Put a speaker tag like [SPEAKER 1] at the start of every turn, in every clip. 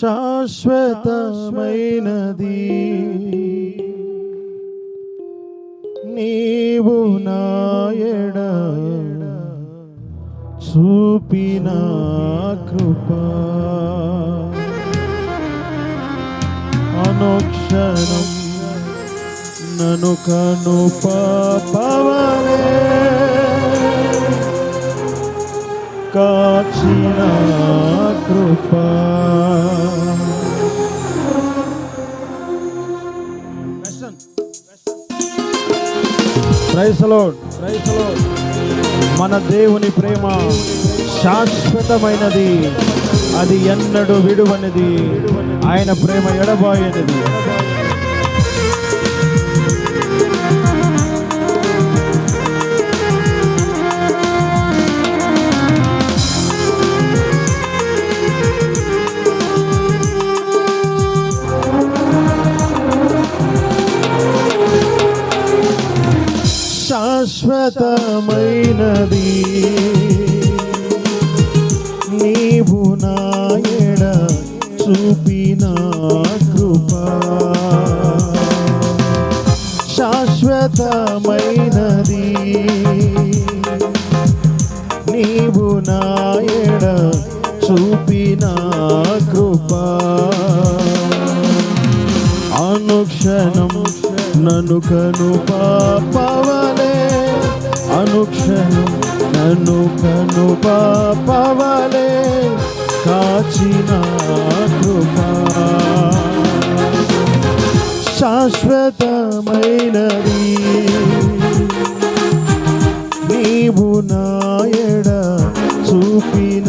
[SPEAKER 1] శాశ్వతమైనది. నీవు నాయడ చూపిన కృప. అనుక్షణం నను కను పవలే. కాచిన కృప. మన దేవుని ప్రేమ శాశ్వతమైనది. అది ఎన్నడూ విడువనిది. ఆయన ప్రేమ ఎడబాయనిది. శాశ్వతమైనది. నీవు నాయడ చూపిన కృప. శాశ్వతమైనది. నీవు నాయడ చూపిన కృప. అనుక్షణం నను కను పాపవలే అనుక్షణం నన్ను కను పాపవలే కాచిన కృపా. శాశ్వతమైనది. నీవు నాయడ చూపిన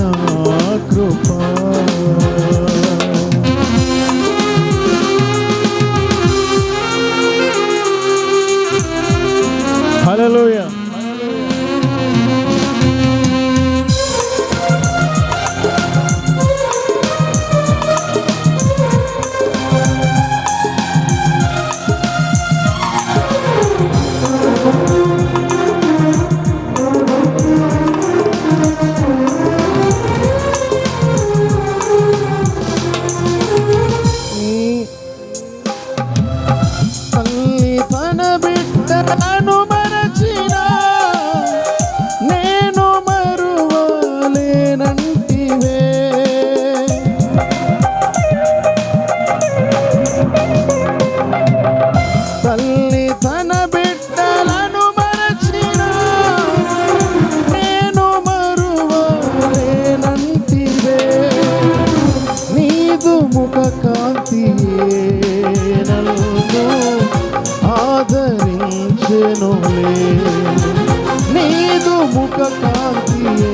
[SPEAKER 1] ఆదరించెనులే నీదు ముఖ కాంతియే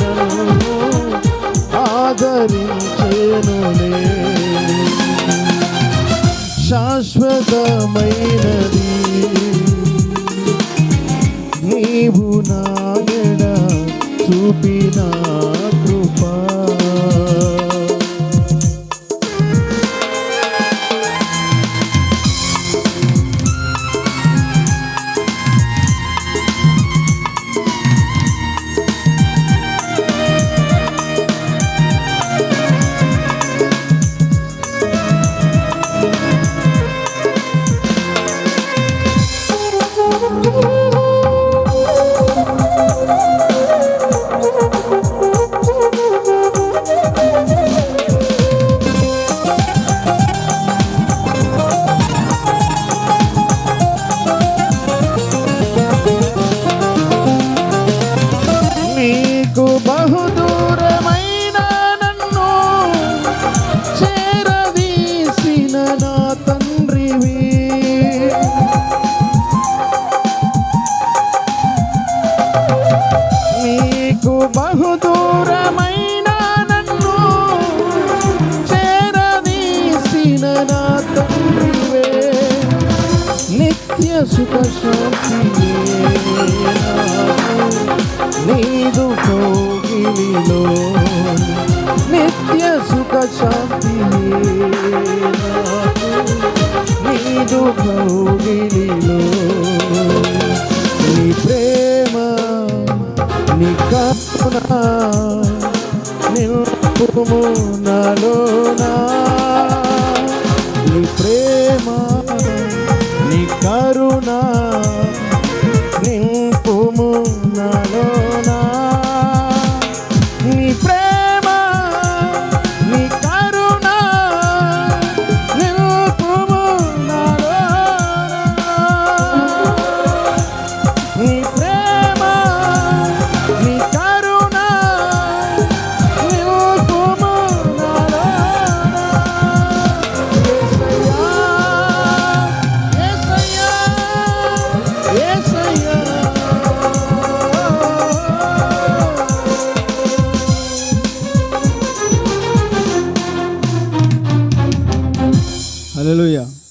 [SPEAKER 1] నన్ను శాశ్వతమైనది. నీవు నాయన చూపినా మీకు బహుదూరమైన నన్ను చేరదీసిన నా తండ్రివే. నిత్య సుఖ శాంతియే నీదు కోగిలిలో నిత్య సుఖ శాంతియే నీదు కోగిలిలో ప్రేమ నీ నాలోనా. నీ ప్రేమ నీ కరుణా.
[SPEAKER 2] Hallelujah.